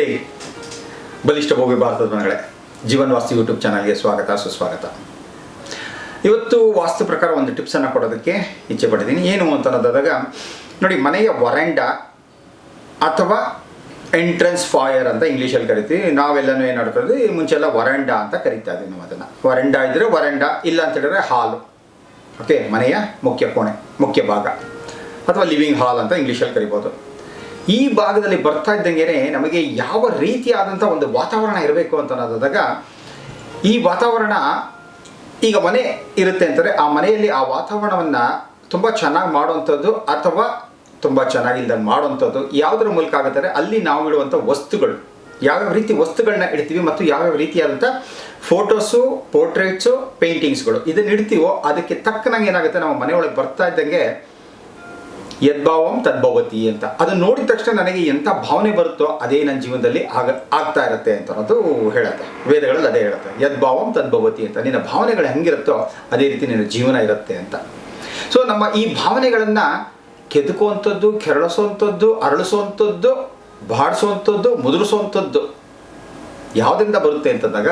ನಮಸ್ತೆ. ಬಲಿಷ್ಠ ಭೋಗಿ ಭಾರತದ ಮನೆಗಳೇ ಜೀವನ್ ವಾಸ್ತು ಯೂಟ್ಯೂಬ್ ಚಾನಲ್ಗೆ ಸ್ವಾಗತ, ಸುಸ್ವಾಗತ. ಇವತ್ತು ವಾಸ್ತು ಪ್ರಕಾರ ಒಂದು ಟಿಪ್ಸನ್ನು ಕೊಡೋದಕ್ಕೆ ಇಚ್ಛೆ ಪಟ್ಟಿದ್ದೀನಿ. ಏನು ಅಂತ ಅನ್ನೋದಾದಾಗ, ನೋಡಿ, ಮನೆಯ ವರಂಡ ಅಥವಾ ಎಂಟ್ರೆನ್ಸ್ ಫಾಯರ್ ಅಂತ ಇಂಗ್ಲೀಷಲ್ಲಿ ಕರಿತೀವಿ. ನಾವೆಲ್ಲನೂ ಏನು ಮುಂಚೆ ಎಲ್ಲ ವರಂಡ ಅಂತ ಕರಿತಾ ಇದ್ದೀವಿ ನಾವು ಅದನ್ನು. ವರಂಡ ಇದ್ದರೆ ವರಂಡ, ಇಲ್ಲ ಅಂತ ಹೇಳಿದ್ರೆ ಹಾಲು. ಓಕೆ ಮನೆಯ ಮುಖ್ಯ ಕೋಣೆ, ಮುಖ್ಯ ಭಾಗ. ಅಥವಾ ಲಿವಿಂಗ್ ಹಾಲ್ ಅಂತ ಇಂಗ್ಲೀಷಲ್ಲಿ ಕರಿಬೋದು. ಈ ಭಾಗದಲ್ಲಿ ಬರ್ತಾ ಇದ್ದಂಗೆ ನಮಗೆ ಯಾವ ರೀತಿಯಾದಂಥ ಒಂದು ವಾತಾವರಣ ಇರಬೇಕು ಅಂತ ಅನ್ನೋದಾದಾಗ, ಈ ವಾತಾವರಣ ಈಗ ಮನೆ ಇರುತ್ತೆ ಅಂತಾರೆ ಆ ಮನೆಯಲ್ಲಿ ಆ ವಾತಾವರಣವನ್ನು ತುಂಬ ಚೆನ್ನಾಗಿ ಮಾಡುವಂಥದ್ದು ಅಥವಾ ತುಂಬ ಚೆನ್ನಾಗಿಲ್ದಂಗೆ ಮಾಡುವಂಥದ್ದು ಯಾವುದರ ಮೂಲಕ ಆಗುತ್ತಾರೆ ಅಲ್ಲಿ ನಾವು ಇಡುವಂಥ ವಸ್ತುಗಳು. ಯಾವ್ಯಾವ ರೀತಿ ವಸ್ತುಗಳನ್ನ ಇಡ್ತೀವಿ ಮತ್ತು ಯಾವ್ಯಾವ ರೀತಿಯಾದಂಥ ಫೋಟೋಸು, ಪೋರ್ಟ್ರೇಟ್ಸು, ಪೇಂಟಿಂಗ್ಸ್ಗಳು ಇದನ್ನ ಇಡ್ತೀವೋ ಅದಕ್ಕೆ ತಕ್ಕನಾಗಿ ಏನಾಗುತ್ತೆ ನಾವು ಮನೆಯೊಳಗೆ ಬರ್ತಾ ಇದ್ದಂಗೆ ಯದ್ಭಾವಂ ತದ್ಭವತಿ ಅಂತ. ಅದನ್ನ ನೋಡಿದ ತಕ್ಷಣ ನನಗೆ ಎಂಥ ಭಾವನೆ ಬರುತ್ತೋ ಅದೇ ನನ್ನ ಜೀವನದಲ್ಲಿ ಆಗ ಆಗ್ತಾ ಇರುತ್ತೆ ಅಂತ ಅನ್ನೋದು ಹೇಳುತ್ತೆ. ವೇದಗಳಲ್ಲಿ ಅದೇ ಹೇಳುತ್ತೆ. ಯದ್ಭಾವಂ ತದ್ಭವತಿ ಅಂತ. ನಿನ್ನ ಭಾವನೆಗಳು ಹೆಂಗಿರುತ್ತೋ ಅದೇ ರೀತಿ ನಿನ್ನ ಜೀವನ ಇರುತ್ತೆ ಅಂತ. ಸೊ ನಮ್ಮ ಈ ಭಾವನೆಗಳನ್ನು ಕೆದಕುವಂಥದ್ದು, ಕೆರಳಿಸುವಂಥದ್ದು, ಅರಳಿಸುವಂಥದ್ದು, ಬಾಡಿಸುವಂಥದ್ದು, ಮುದುರಿಸುವಂಥದ್ದು ಯಾವುದರಿಂದ ಬರುತ್ತೆ ಅಂತಂದಾಗ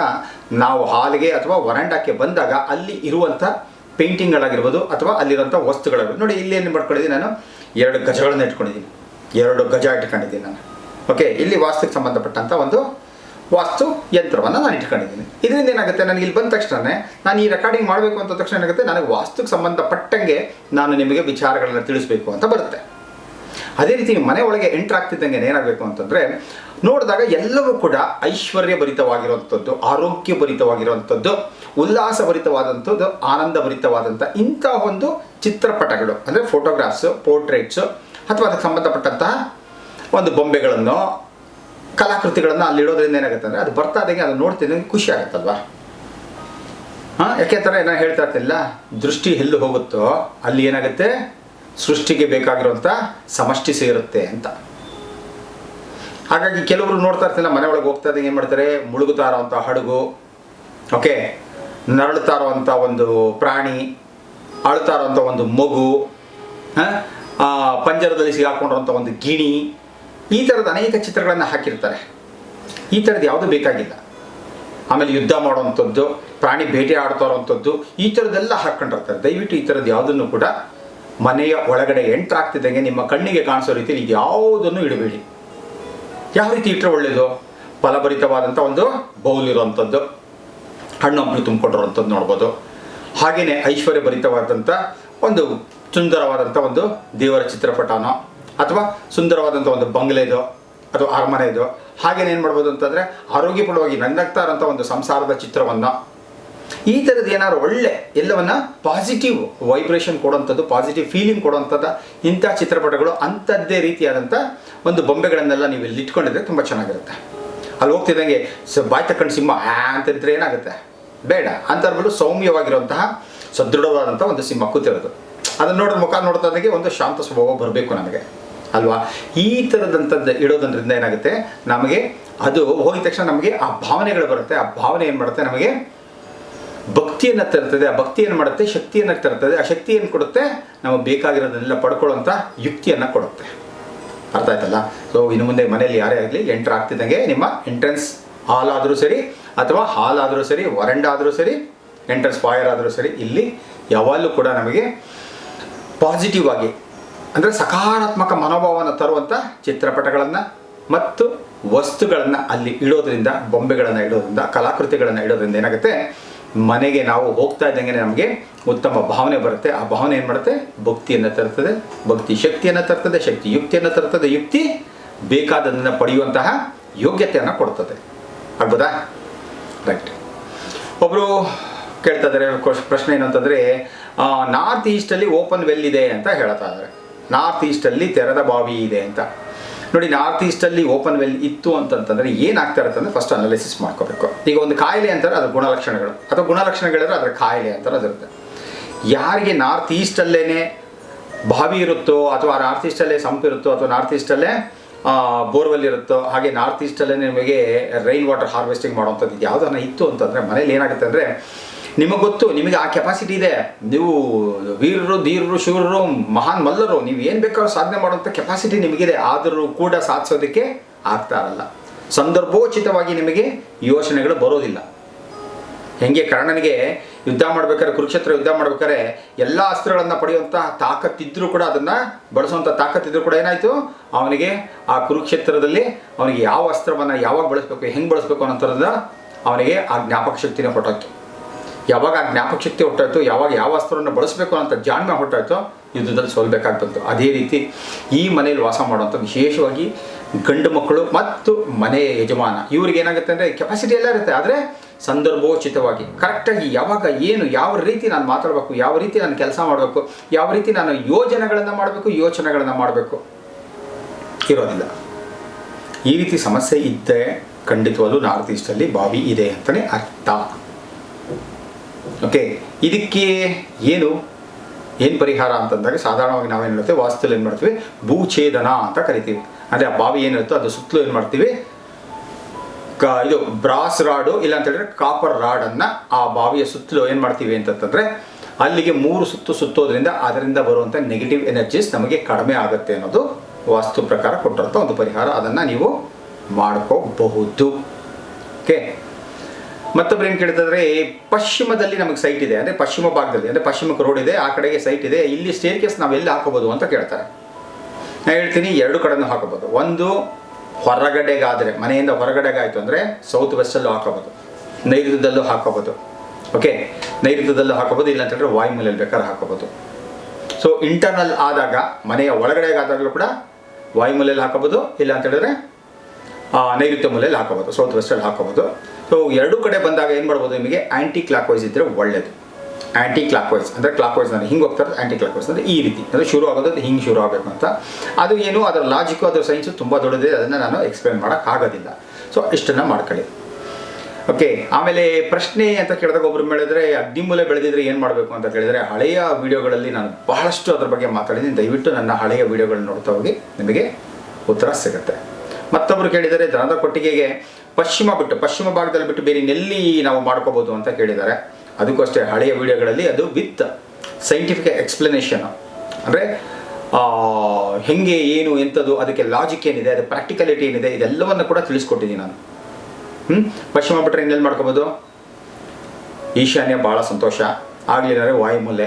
ನಾವು ಹಾಲಿಗೆ ಅಥವಾ ವರಂಡಕ್ಕೆ ಬಂದಾಗ ಅಲ್ಲಿ ಇರುವಂಥ ಪೇಂಟಿಂಗ್ಗಳಾಗಿರ್ಬೋದು ಅಥವಾ ಅಲ್ಲಿರುವಂಥ ವಸ್ತುಗಳಾಗಿರ್ಬೋದು. ನೋಡಿ, ಇಲ್ಲಿ ಏನು ಮಾಡ್ಕೊಂಡಿದ್ದೀನಿ ನಾನು? ಎರಡು ಗಜಗಳನ್ನ ಇಟ್ಕೊಂಡಿದ್ದೀನಿ. ಎರಡು ಗಜ ಇಟ್ಕೊಂಡಿದ್ದೀನಿ ನಾನು. ಓಕೆ ಇಲ್ಲಿ ವಾಸ್ತುಕ್ಕೆ ಸಂಬಂಧಪಟ್ಟಂಥ ಒಂದು ವಾಸ್ತು ಯಂತ್ರವನ್ನು ನಾನು ಇಟ್ಕೊಂಡಿದ್ದೀನಿ. ಇದರಿಂದ ಏನಾಗುತ್ತೆ? ನನಗೆ ಇಲ್ಲಿ ಬಂದ ತಕ್ಷಣ ನಾನು ಈ ರೆಕಾರ್ಡಿಂಗ್ ಮಾಡಬೇಕು ಅಂತ ತಕ್ಷಣ ಏನಾಗುತ್ತೆ? ನನಗೆ ವಾಸ್ತುಕ್ಕೆ ಸಂಬಂಧಪಟ್ಟಂಗೆ ನಾನು ನಿಮಗೆ ವಿಚಾರಗಳನ್ನು ತಿಳಿಸ್ಬೇಕು ಅಂತ ಬರುತ್ತೆ. ಅದೇ ರೀತಿ ಮನೆ ಒಳಗೆ ಎಂಟ್ರ್ ಆಗ್ತಿದ್ದಂಗೆ ಏನಾಗಬೇಕು ಅಂತಂದರೆ ನೋಡಿದಾಗ ಎಲ್ಲವೂ ಕೂಡ ಐಶ್ವರ್ಯ ಭರಿತವಾಗಿರುವಂಥದ್ದು ಆರೋಗ್ಯ ಭರಿತವಾಗಿರುವಂಥದ್ದು ಉಲ್ಲಾಸ ಭರಿತವಾದಂಥದ್ದು ಆನಂದ ಭರಿತವಾದಂಥ ಇಂಥ ಒಂದು ಚಿತ್ರಪಟಗಳು, ಅಂದರೆ ಫೋಟೋಗ್ರಾಫ್ಸು ಪೋರ್ಟ್ರೇಟ್ಸು ಅಥವಾ ಅದಕ್ಕೆ ಸಂಬಂಧಪಟ್ಟಂತಹ ಒಂದು ಬೊಂಬೆಗಳನ್ನು, ಕಲಾಕೃತಿಗಳನ್ನು ಅಲ್ಲಿ ಇಡೋದ್ರಿಂದ ಏನಾಗುತ್ತೆ ಅಂದರೆ ಅದು ಬರ್ತಾ ಇದ್ದಂಗೆ ಅದು ನೋಡ್ತಿದ್ದಂಗೆ ಖುಷಿ ಆಗುತ್ತಲ್ವಾ? ಹಾಂ, ಯಾಕೆ ಥರ ಏನೋ ಹೇಳ್ತಾ ಇರ್ತಿಲ್ಲ ದೃಷ್ಟಿ ಎಲ್ಲಿ ಹೋಗುತ್ತೋ ಅಲ್ಲಿ ಏನಾಗುತ್ತೆ? ಸೃಷ್ಟಿಗೆ ಬೇಕಾಗಿರುವಂಥ ಸಮಷ್ಟಿ ಸೇರುತ್ತೆ ಅಂತ. ಹಾಗಾಗಿ ಕೆಲವರು ನೋಡ್ತಾ ಇರ್ತಿಲ್ಲ, ಮನೆ ಒಳಗೆ ಹೋಗ್ತಾ ಇದ್ದಂಗೆ ಏನು ಮಾಡ್ತಾರೆ? ಮುಳುಗುತ್ತಾ ಇರೋವಂಥ ಹಡಗು ಓಕೆ ನರಳುತ್ತಾ ಇರೋವಂಥ ಒಂದು ಪ್ರಾಣಿ ಅಳ್ತಾ ಇರೋವಂಥ ಒಂದು ಮಗು ಪಂಜರದಲ್ಲಿ ಸಿಗಾಕೊಂಡಿರೋಂಥ ಒಂದು ಗಿಣಿ, ಈ ಥರದ ಅನೇಕ ಚಿತ್ರಗಳನ್ನು ಹಾಕಿರ್ತಾರೆ. ಈ ಥರದ್ದು ಯಾವುದು ಬೇಕಾಗಿಲ್ಲ. ಆಮೇಲೆ ಯುದ್ಧ ಮಾಡುವಂಥದ್ದು, ಪ್ರಾಣಿ ಬೇಟೆ ಆಡ್ತಾ ಇರೋವಂಥದ್ದು ಈ ಥರದ್ದೆಲ್ಲ ಹಾಕ್ಕೊಂಡಿರ್ತಾರೆ ದಯವಿಟ್ಟು ಈ ಥರದ್ದು ಯಾವುದನ್ನು ಕೂಡ ಮನೆಯ ಒಳಗಡೆ ಎಂಟ್ರಾಗ್ತಿದ್ದಂಗೆ ನಿಮ್ಮ ಕಣ್ಣಿಗೆ ಕಾಣಿಸೋ ರೀತಿಯಲ್ಲಿ ಯಾವುದನ್ನು ಇಡಬೇಡಿ. ಯಾವ ರೀತಿ ಇಟ್ಟರೆ ಒಳ್ಳೆಯದು ಫಲಭರಿತವಾದಂಥ ಒಂದು ಬೌಲ್ ಇರುವಂಥದ್ದು ಹಣ್ಣು ಹಂಪಲು ತುಂಬಿಕೊಂಡಿರುವಂಥದ್ದು ನೋಡ್ಬೋದು. ಹಾಗೆಯೇ ಐಶ್ವರ್ಯ ಭರಿತವಾದಂಥ ಒಂದು ಸುಂದರವಾದಂಥ ಒಂದು ದೇವರ ಚಿತ್ರಪಟನೋ, ಅಥವಾ ಸುಂದರವಾದಂಥ ಒಂದು ಬಂಗ್ಲೆದೋ, ಅಥವಾ ಅರಮನೆದೋ, ಹಾಗೇನೆ ಏನು ಮಾಡ್ಬೋದು ಅಂತಂದರೆ ಆರೋಗ್ಯಪೂರ್ಣವಾಗಿ ನಂದಾಗ್ತಾ ಇರೋಂಥ ಒಂದು ಸಂಸಾರದ ಚಿತ್ರವನ್ನು ಈ ಥರದ್ದು ಏನಾದ್ರು ಒಳ್ಳೆ ಎಲ್ಲವನ್ನ ಪಾಸಿಟಿವ್ ವೈಬ್ರೇಷನ್ ಕೊಡುವಂಥದ್ದು ಪಾಸಿಟಿವ್ ಫೀಲಿಂಗ್ ಕೊಡುವಂಥದ್ದು ಇಂಥ ಚಿತ್ರಪಟಗಳು ಅಂಥದ್ದೇ ರೀತಿಯಾದಂಥ ಒಂದು ಬೊಂಬೆಗಳನ್ನೆಲ್ಲ ನೀವು ಇಲ್ಲಿ ಇಟ್ಕೊಂಡಿದ್ರೆ ತುಂಬ ಚೆನ್ನಾಗಿರುತ್ತೆ. ಅಲ್ಲಿ ಹೋಗ್ತಿದ್ದಂಗೆ ಸ ಬಾಯ್ ತಕ್ಕಂಡು ಸಿಂಹ ಆ ಅಂತ ಇದ್ರೆ ಏನಾಗುತ್ತೆ? ಬೇಡ. ಅಂತರ್ಬಿಟ್ಟು ಸೌಮ್ಯವಾಗಿರುವಂತಹ ಸದೃಢವಾದಂಥ ಒಂದು ಸಿಂಹ ಕೂತಿರೋದು. ಅದನ್ನ ನೋಡಿದ ಮುಖ ನೋಡ್ತಾ ಇದ್ದಂಗೆ ಒಂದು ಶಾಂತ ಸ್ವಭಾವ ಬರಬೇಕು ನಮಗೆ. ಅಲ್ವಾ? ಈ ಥರದಂಥದ್ದು ಇಡೋದ್ರಿಂದ ಏನಾಗುತ್ತೆ? ನಮಗೆ ಅದು ಹೋಗಿದ ತಕ್ಷಣ ನಮಗೆ ಆ ಭಾವನೆಗಳು ಬರುತ್ತೆ. ಆ ಭಾವನೆ ಏನು ಮಾಡುತ್ತೆ? ನಮಗೆ ಭಕ್ತಿಯನ್ನು ತರ್ತದೆ, ಆ ಭಕ್ತಿ ಏನು ಮಾಡುತ್ತೆ? ಶಕ್ತಿಯನ್ನು ತರ್ತದೆ, ಆ ಶಕ್ತಿ ಏನು ಕೊಡುತ್ತೆ? ನಮಗೆ ಬೇಕಾಗಿರೋದನ್ನೆಲ್ಲ ಪಡ್ಕೊಳ್ಳುವಂಥ ಯುಕ್ತಿಯನ್ನು ಕೊಡುತ್ತೆ. ಅರ್ಥ ಆಯ್ತಲ್ಲ? ಸೊ ಇನ್ನು ಮುಂದೆ ಮನೆಯಲ್ಲಿ ಯಾರೇ ಆಗಲಿ, ಎಂಟ್ರ್ ಆಗ್ತಿದ್ದಂಗೆ ನಿಮ್ಮ ಎಂಟ್ರೆನ್ಸ್ ಹಾಲ್ ಆದರೂ ಸರಿ, ಅಥವಾ ಹಾಲ್ ಆದರೂ ಸರಿ ವರಂಡ ಆದರೂ ಸರಿ ಎಂಟ್ರೆನ್ಸ್ ಫಾಯರ್ ಆದರೂ ಸರಿ, ಇಲ್ಲಿ ಯಾವಾಗಲೂ ಕೂಡ ನಮಗೆ ಪಾಸಿಟಿವ್ ಆಗಿ, ಅಂದರೆ ಸಕಾರಾತ್ಮಕ ಮನೋಭಾವವನ್ನು ತರುವಂಥ ಚಿತ್ರಪಟಗಳನ್ನು ಮತ್ತು ವಸ್ತುಗಳನ್ನು ಅಲ್ಲಿ ಇಡೋದ್ರಿಂದ, ಬೊಂಬೆಗಳನ್ನು ಇಡೋದ್ರಿಂದ, ಕಲಾಕೃತಿಗಳನ್ನು ಇಡೋದ್ರಿಂದ ಏನಾಗುತ್ತೆ? ಮನೆಗೆ ನಾವು ಹೋಗ್ತಾ ಇದ್ದಂಗೆ ನಮಗೆ ಉತ್ತಮ ಭಾವನೆ ಬರುತ್ತೆ. ಆ ಭಾವನೆ ಏನು ಮಾಡುತ್ತೆ? ಭಕ್ತಿಯನ್ನು ತರ್ತದೆ ಭಕ್ತಿ ಶಕ್ತಿಯನ್ನು ತರ್ತದೆ ಶಕ್ತಿ ಯುಕ್ತಿಯನ್ನು ತರ್ತದೆ ಯುಕ್ತಿ ಬೇಕಾದದನ್ನು ಪಡೆಯುವಂತಹ ಯೋಗ್ಯತೆಯನ್ನು ಕೊಡ್ತದೆ. ಆಗ್ಬೋದಾ ರೈಟ್ ಒಬ್ಬರು ಕೇಳ್ತಾ ಇದ್ದಾರೆ ಪ್ರಶ್ನೆ ಏನು ನಾರ್ತ್ ಈಸ್ಟಲ್ಲಿ ಓಪನ್ ವೆಲ್ ಇದೆ ಅಂತ ಹೇಳ್ತಾ ಇದ್ದಾರೆ. ನಾರ್ತ್ ಈಸ್ಟಲ್ಲಿ ತೆರೆದ ಬಾವಿ ಇದೆ ಅಂತ. ನೋಡಿ, ನಾರ್ತ್ ಈಸ್ಟಲ್ಲಿ ಓಪನ್ ವೆಲ್ ಇತ್ತು ಅಂತಂತಂದರೆ ಏನಾಗ್ತಾ ಇರುತ್ತೆ ಅಂದರೆ ಫಸ್ಟ್ ಅನಾಲಿಸಿಸ್ ಮಾಡ್ಕೋಬೇಕು. ಈಗ ಒಂದು ಕಾಯಿಲೆ ಅಂತಾರೆ ಅದ್ರ ಗುಣಲಕ್ಷಣಗಳು. ಅಥವಾ ಗುಣಲಕ್ಷಣಗಳಿದ್ರೆ ಅದರ ಕಾಯಿಲೆ ಅಂತಾರೆ ಅದಿರುತ್ತೆ ಯಾರಿಗೆ ನಾರ್ತ್ ಈಸ್ಟಲ್ಲೇ ಬಾವಿ ಇರುತ್ತೋ, ಅಥವಾ ನಾರ್ತ್ ಈಸ್ಟಲ್ಲೇ ಸಂಪ್ ಇರುತ್ತೋ, ಅಥವಾ ನಾರ್ತ್ ಈಸ್ಟಲ್ಲೇ ಬೋರ್ವೆಲ್ ಇರುತ್ತೋ, ಹಾಗೆ ನಾರ್ತ್ ಈಸ್ಟಲ್ಲೇ ನಿಮಗೆ ರೈನ್ ವಾಟರ್ ಹಾರ್ವೆಸ್ಟಿಂಗ್ ಮಾಡುವಂಥದ್ದು ಯಾವುದನ್ನ ಇತ್ತು ಅಂತಂದರೆ ಮನೇಲಿ ಏನಾಗುತ್ತೆ ಅಂದರೆ ನಿಮಗೆ ಗೊತ್ತು, ನಿಮಗೆ ಆ ಕೆಪಾಸಿಟಿ ಇದೆ. ನೀವು ವೀರರು, ಧೀರರು, ಶೂರರು, ಮಹಾನ್ ಮಲ್ಲರು, ನೀವು ಏನು ಬೇಕಾದ್ರೂ ಸಾಧನೆ ಮಾಡುವಂಥ ಕೆಪಾಸಿಟಿ ನಿಮಗಿದೆ. ಆದರೂ ಕೂಡ ಸಾಧಿಸೋದಕ್ಕೆ ಆಗ್ತಾ ಇರಲ್ಲ. ಸಂದರ್ಭೋಚಿತವಾಗಿ ನಿಮಗೆ ಯೋಚನೆಗಳು ಬರೋದಿಲ್ಲ. ಹೆಂಗೆ ಕರ್ಣನಿಗೆ ಯುದ್ಧ ಮಾಡ್ಬೇಕಾದ್ರೆ, ಕುರುಕ್ಷೇತ್ರ ಯುದ್ಧ ಮಾಡ್ಬೇಕಾದ್ರೆ ಎಲ್ಲ ಅಸ್ತ್ರಗಳನ್ನು ಪಡೆಯುವಂತಹ ತಾಕತ್ತಿದ್ರೂ ಕೂಡ ಅದನ್ನು ಬಳಸುವಂಥ ತಾಕತ್ತಿದ್ರೂ ಕೂಡ ಏನಾಯಿತು? ಅವನಿಗೆ ಆ ಕುರುಕ್ಷೇತ್ರದಲ್ಲಿ ಅವನಿಗೆ ಯಾವ ಅಸ್ತ್ರವನ್ನು ಯಾವಾಗ ಬಳಸಬೇಕು, ಹೆಂಗೆ ಬಳಸಬೇಕು ಅನ್ನೋಂಥದ್ದು ಅವನಿಗೆ ಆ ಜ್ಞಾಪಕ ಶಕ್ತಿನ ಹೊರಟೋಯ್ತು ಯಾವಾಗ ಆ ಜ್ಞಾಪಕ ಶಕ್ತಿ ಹೊರಟಾಯ್ತು, ಯಾವಾಗ ಯಾವ ಅಸ್ತ್ರವನ್ನು ಬಳಸಬೇಕು ಅಂತ ಜಾಣ್ಮೆ ಹೊರಟಾಯ್ತು, ಯುದ್ಧದಲ್ಲಿ ಸೋಲ್ಬೇಕಾಗಿ ಬಂತು ಅದೇ ರೀತಿ ಈ ಮನೆಯಲ್ಲಿ ವಾಸ ಮಾಡುವಂಥ ವಿಶೇಷವಾಗಿ ಗಂಡು ಮಕ್ಕಳು ಮತ್ತು ಮನೆಯ ಯಜಮಾನ. ಇವ್ರಿಗೆ ಏನಾಗುತ್ತೆ ಅಂದರೆ ಕೆಪಾಸಿಟಿ ಎಲ್ಲ ಇರುತ್ತೆ. ಆದರೆ ಸಂದರ್ಭೋಚಿತವಾಗಿ ಕರೆಕ್ಟಾಗಿ ಯಾವಾಗ ಏನು, ಯಾವ ರೀತಿ ನಾನು ಮಾತಾಡಬೇಕು, ಯಾವ ರೀತಿ ನಾನು ಕೆಲಸ ಮಾಡಬೇಕು, ಯಾವ ರೀತಿ ನಾನು ಯೋಜನೆಗಳನ್ನು ಮಾಡಬೇಕು, ಯೋಚನೆಗಳನ್ನು ಮಾಡಬೇಕು ಇರೋದಿಲ್ಲ. ಈ ರೀತಿ ಸಮಸ್ಯೆ ಇದ್ದರೆ ಖಂಡಿತವಾದ ನಾರ್ತ್ ಈಸ್ಟಲ್ಲಿ ಬಾವಿ ಇದೆ ಅಂತಲೇ ಅರ್ಥ. ಓಕೆ, ಇದಕ್ಕೆ ಏನು? ಏನು ಪರಿಹಾರ ಅಂತಂದಾಗ ಸಾಧಾರಣವಾಗಿ ನಾವೇನು ಹೇಳ್ತೇವೆ? ವಾಸ್ತುಲಿ ಏನು ಮಾಡ್ತೀವಿ? ಭೂಛೇದನ ಅಂತ ಕರಿತೀವಿ. ಅಂದರೆ ಆ ಬಾವಿ ಏನಿರುತ್ತೋ ಅದು ಸುತ್ತಲೂ ಏನು ಮಾಡ್ತೀವಿ? ಕ, ಇದು ಬ್ರಾಸ್ ರಾಡು, ಇಲ್ಲ ಅಂತ ಹೇಳಿದ್ರೆ ಕಾಪರ್ ರಾಡನ್ನು ಆ ಬಾವಿಯ ಸುತ್ತಲೂ ಏನು ಮಾಡ್ತೀವಿ ಅಂತಂತಂದರೆ ಅಲ್ಲಿಗೆ ಮೂರು ಸುತ್ತು ಸುತ್ತೋದ್ರಿಂದ ಅದರಿಂದ ಬರುವಂಥ ನೆಗೆಟಿವ್ ಎನರ್ಜೀಸ್ ನಮಗೆ ಕಡಿಮೆ ಆಗುತ್ತೆ ಅನ್ನೋದು ವಾಸ್ತು ಪ್ರಕಾರ ಕೊಟ್ಟಿರೋಂಥ ಒಂದು ಪರಿಹಾರ. ಅದನ್ನು ನೀವು ಮಾಡ್ಕೋಬಹುದು. ಓಕೆ ಮತ್ತೊಬ್ರು ಏನು ಪಶ್ಚಿಮದಲ್ಲಿ ನಮಗೆ ಸೈಟ್ ಇದೆ, ಅಂದರೆ ಪಶ್ಚಿಮ ಭಾಗದಲ್ಲಿ, ಅಂದರೆ ಪಶ್ಚಿಮಕ್ಕೆ ರೋಡ್ ಇದೆ, ಆ ಕಡೆಗೆ ಸೈಟ್ ಇದೆ, ಇಲ್ಲಿ ಸ್ಟೇರ್ ಕೇಸ್ ನಾವು ಎಲ್ಲಿ ಹಾಕೋಬೋದು ಅಂತ ಕೇಳ್ತಾರೆ. ನಾನು ಹೇಳ್ತೀನಿ ಎರಡು ಕಡೆನೂ ಹಾಕೋಬೋದು ಒಂದು, ಹೊರಗಡೆಗಾದರೆ, ಮನೆಯಿಂದ ಹೊರಗಡೆಗಾಯಿತು ಅಂದರೆ ಸೌತ್ ವೆಸ್ಟಲ್ಲೂ ಹಾಕೋಬೋದು ನೈಋತ್ಯದಲ್ಲೂ ಹಾಕೋಬೋದು ಓಕೆ ನೈಋತ್ಯದಲ್ಲೂ ಹಾಕೋಬೋದು ಇಲ್ಲ ಅಂತಂದರೆ ವಾಯುಮೂಲೆಯಲ್ಲಿ ಬೇಕಾದ್ರೆ ಹಾಕೋಬೋದು ಸೊ ಇಂಟರ್ನಲ್ ಆದಾಗ, ಮನೆಯ ಒಳಗಡೆಗಾದಾಗಲೂ ಕೂಡ ವಾಯುಮೂಲೆಯಲ್ಲಿ ಹಾಕೋಬೋದು ಇಲ್ಲ ಅಂತ ಹೇಳಿದ್ರೆ ನೈಋತ್ಯ ಮೂಲೆಯಲ್ಲಿ ಹಾಕೋಬೋದು ಸೌತ್ ವೆಸ್ಟಲ್ಲಿ ಹಾಕೋಬೋದು ಸೊ ಎರಡು ಕಡೆ ಬಂದಾಗ ಏನು ಮಾಡ್ಬೋದು ನಿಮಗೆ? ಆ್ಯಂಟಿ ಕ್ಲಾಕ್ ವೈಸ್ ಇದ್ದರೆ ಒಳ್ಳೆಯದು ಆ್ಯಂಟಿ ಕ್ಲಾಕ್ ವೈಸ್ ಅಂದರೆ ಕ್ಲಾಕ್ ವೈಸ್ ನಾನು ಹಿಂಗೆ ಹೋಗ್ತಾರೆ ಆ್ಯಂಟಿ ಕ್ಲಾಕ್ ವೈಸ್ ಅಂದರೆ ಈ ರೀತಿ. ಅಂದರೆ ಶುರು ಆಗೋದು ಹಿಂಗೆ ಶುರು ಆಗಬೇಕು ಅಂತ. ಅದು ಏನು, ಅದರ ಲಾಜಿಕ್ಕು ಅದರ ಸೈನ್ಸು ತುಂಬ ದೊಡ್ಡದಿದೆ, ಅದನ್ನು ನಾನು ಎಕ್ಸ್ಪ್ಲೇನ್ ಮಾಡೋಕ್ಕಾಗೋದಿಲ್ಲ ಸೊ ಇಷ್ಟನ್ನು ಮಾಡ್ಕೊಳ್ಳಿ. ಓಕೆ ಆಮೇಲೆ ಪ್ರಶ್ನೆ ಅಂತ ಕೇಳಿದಾಗ ಒಬ್ರು ಹೇಳಿದ್ರೆ, ಅಗ್ನಿಮೂಲೆ ಬೆಳೆದಿದ್ರೆ ಏನು ಮಾಡಬೇಕು? ಅಂತ ಕೇಳಿದರೆ, ಹಳೆಯ ವಿಡಿಯೋಗಳಲ್ಲಿ ನಾನು ಬಹಳಷ್ಟು ಅದ್ರ ಬಗ್ಗೆ ಮಾತಾಡಿದ್ದೀನಿ. ದಯವಿಟ್ಟು ನನ್ನ ಹಳೆಯ ವಿಡಿಯೋಗಳನ್ನ ನೋಡ್ತಾ ಹೋಗಿ ನಿಮಗೆ ಉತ್ತರ ಸಿಗುತ್ತೆ. ಮತ್ತೊಬ್ರು ಕೇಳಿದರೆ ದನದ ಕೊಟ್ಟಿಗೆಗೆ ಪಶ್ಚಿಮ ಬಿಟ್ಟು, ಪಶ್ಚಿಮ ಭಾಗದಲ್ಲಿ ಬಿಟ್ಟು ಬೇರೆ ನೆಲ್ಲಿ ನಾವು ಮಾಡ್ಕೋಬೋದು ಅಂತ ಕೇಳಿದ್ದಾರೆ. ಅದಕ್ಕೂ ಅಷ್ಟೇ ಹಳೆಯ ವಿಡಿಯೋಗಳಲ್ಲಿ ಅದು ವಿತ್ ಸೈಂಟಿಫಿಕ್ ಎಕ್ಸ್ಪ್ಲನೇಷನ್ ಅಂದರೆ ಹೆಂಗೆ, ಏನು, ಎಂಥದ್ದು, ಅದಕ್ಕೆ ಲಾಜಿಕ್ ಏನಿದೆ, ಅದು ಪ್ರಾಕ್ಟಿಕಲಿಟಿ ಏನಿದೆ, ಇದೆಲ್ಲವನ್ನು ಕೂಡ ತಿಳಿಸ್ಕೊಟ್ಟಿದ್ದೀನಿ ನಾನು. ಹ್ಞೂ ಪಶ್ಚಿಮ ಬಿಟ್ಟರೆ ಇನ್ನೆಲ್ಲಿ ಮಾಡ್ಕೋಬೋದು? ಈಶಾನ್ಯ ಭಾಳ ಸಂತೋಷ. ಆಗ್ಲಿಲ್ಲ ವಾಯುಮೂಲೆ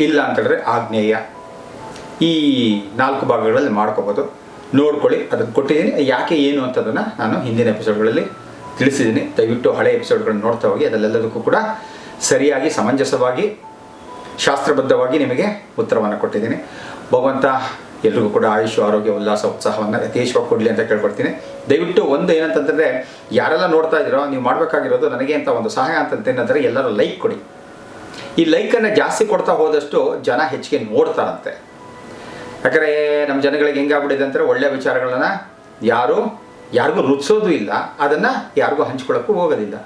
ಇಲ್ಲ ಅಂತಂದರೆ ಆಗ್ನೇಯ. ಈ ನಾಲ್ಕು ಭಾಗಗಳಲ್ಲಿ ಮಾಡ್ಕೋಬೋದು. ನೋಡ್ಕೊಳ್ಳಿ ಅದಕ್ಕೆ ಕೊಟ್ಟಿದ್ದೀನಿ. ಯಾಕೆ ಏನು ಅಂತದನ್ನು ನಾನು ಹಿಂದಿನ ಎಪಿಸೋಡ್ಗಳಲ್ಲಿ ತಿಳಿಸಿದ್ದೀನಿ. ದಯವಿಟ್ಟು ಹಳೆ ಎಪಿಸೋಡ್ಗಳನ್ನು ನೋಡ್ತಾ ಹೋಗಿ ಅದಲ್ಲೆಲ್ಲದಕ್ಕೂ ಕೂಡ ಸರಿಯಾಗಿ, ಸಮಂಜಸವಾಗಿ, ಶಾಸ್ತ್ರಬದ್ಧವಾಗಿ ನಿಮಗೆ ಉತ್ತರವನ್ನು ಕೊಟ್ಟಿದ್ದೀನಿ. ಭಗವಂತ ಎಲ್ರಿಗೂ ಕೂಡ ಆಯುಷ್, ಆರೋಗ್ಯ, ಉಲ್ಲಾಸ, ಉತ್ಸಾಹವನ್ನು ಯಥೇಚ್ಛವಾಗಿ ಕೊಡಲಿ ಅಂತ ಕೇಳ್ಕೊಡ್ತೀನಿ. ದಯವಿಟ್ಟು ಒಂದು ಏನಂತಂದರೆ ಯಾರೆಲ್ಲ ನೋಡ್ತಾ ಇದ್ದೀರೋ, ನೀವು ಮಾಡಬೇಕಾಗಿರೋದು ನನಗೆ ಅಂತ ಒಂದು ಸಹಾಯ ಅಂತಂತೇನಂದರೆ ಎಲ್ಲರೂ ಲೈಕ್ ಕೊಡಿ. ಈ ಲೈಕನ್ನು ಜಾಸ್ತಿ ಕೊಡ್ತಾ ಹೋದಷ್ಟು ಜನ ಹೆಚ್ಚಿಗೆ ನೋಡ್ತಾರಂತೆ. ಯಾಕಂದರೆ ನಮ್ಮ ಜನಗಳಿಗೆ ಹೆಂಗಾಗ್ಬಿಟ್ಟಿದೆ ಅಂದರೆ ಒಳ್ಳೆಯ ವಿಚಾರಗಳನ್ನ ಯಾರು, ಯಾರಿಗೂ ರುಚಿಸೋದು ಇಲ್ಲ. ಅದನ್ನು ಯಾರಿಗೂ ಹಂಚ್ಕೊಳ್ಳೋಕ್ಕೂ ಹೋಗೋದಿಲ್ಲ.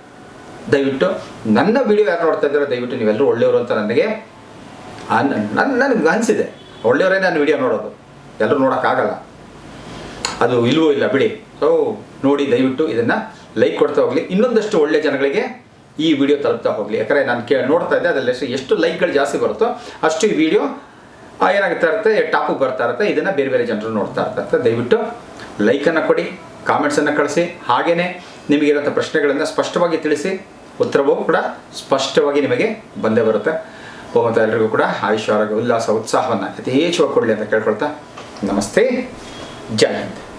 ದಯವಿಟ್ಟು ನನ್ನ ವಿಡಿಯೋ ಯಾರು ನೋಡ್ತಾ ಇದ್ದಾರೋ ದಯವಿಟ್ಟು ನೀವೆಲ್ಲರೂ ಒಳ್ಳೆಯವರು ಅಂತ ನನಗೆ ನನ್ನ ನನಗೆ ಅನಿಸಿದೆ. ಒಳ್ಳೆಯವರೇ ನಾನು ವಿಡಿಯೋ ನೋಡೋದು. ಎಲ್ಲರೂ ನೋಡೋಕ್ಕಾಗಲ್ಲ. ಅದು ಇಲ್ವೋ ಇಲ್ಲ ಬಿಡಿ. ಸೊ ನೋಡಿ, ದಯವಿಟ್ಟು ಇದನ್ನು ಲೈಕ್ ಕೊಡ್ತಾ ಹೋಗಲಿ. ಇನ್ನೊಂದಷ್ಟು ಒಳ್ಳೆ ಜನಗಳಿಗೆ ಈ ವಿಡಿಯೋ ತಲುಪ್ತಾ ಹೋಗಲಿ. ಯಾಕಂದರೆ ನಾನು ಕೇ ನೋಡ್ತಾ ಇದ್ದೆ ಅದರಲ್ಲಿ ಎಷ್ಟು ಲೈಕ್ಗಳು ಜಾಸ್ತಿ ಬರುತ್ತೋ ಅಷ್ಟು ಈ ವಿಡಿಯೋ ಏನಾಗ್ತಾ ಇರುತ್ತೆ ಟಾಪಿಗೆ ಬರ್ತಾ ಇರುತ್ತೆ. ಇದನ್ನು ಬೇರೆ ಬೇರೆ ಜನರು ನೋಡ್ತಾ ಇರ್ತಾರೆ. ದಯವಿಟ್ಟು ಲೈಕನ್ನು ಕೊಡಿ ಕಾಮೆಂಟ್ಸನ್ನು ಕಳಿಸಿ. ಹಾಗೆಯೇ ನಿಮಗಿರೋಂಥ ಪ್ರಶ್ನೆಗಳನ್ನು ಸ್ಪಷ್ಟವಾಗಿ ತಿಳಿಸಿ. ಉತ್ತರವೂ ಕೂಡ ಸ್ಪಷ್ಟವಾಗಿ ನಿಮಗೆ ಬಂದೇ ಬರುತ್ತೆ. ಹೋಗುವಂಥ ಎಲ್ರಿಗೂ ಕೂಡ ಆಯುಷ್ಯ, ಆರೋಗ್ಯ, ಉಲ್ಲಾಸ, ಉತ್ಸಾಹವನ್ನು ಯಥೇಚ್ಛವಾಗಿ ಕೊಡಲಿ ಅಂತ ಕೇಳ್ಕೊಳ್ತಾ ನಮಸ್ತೆ. ಜಯ ಹಿಂದ್.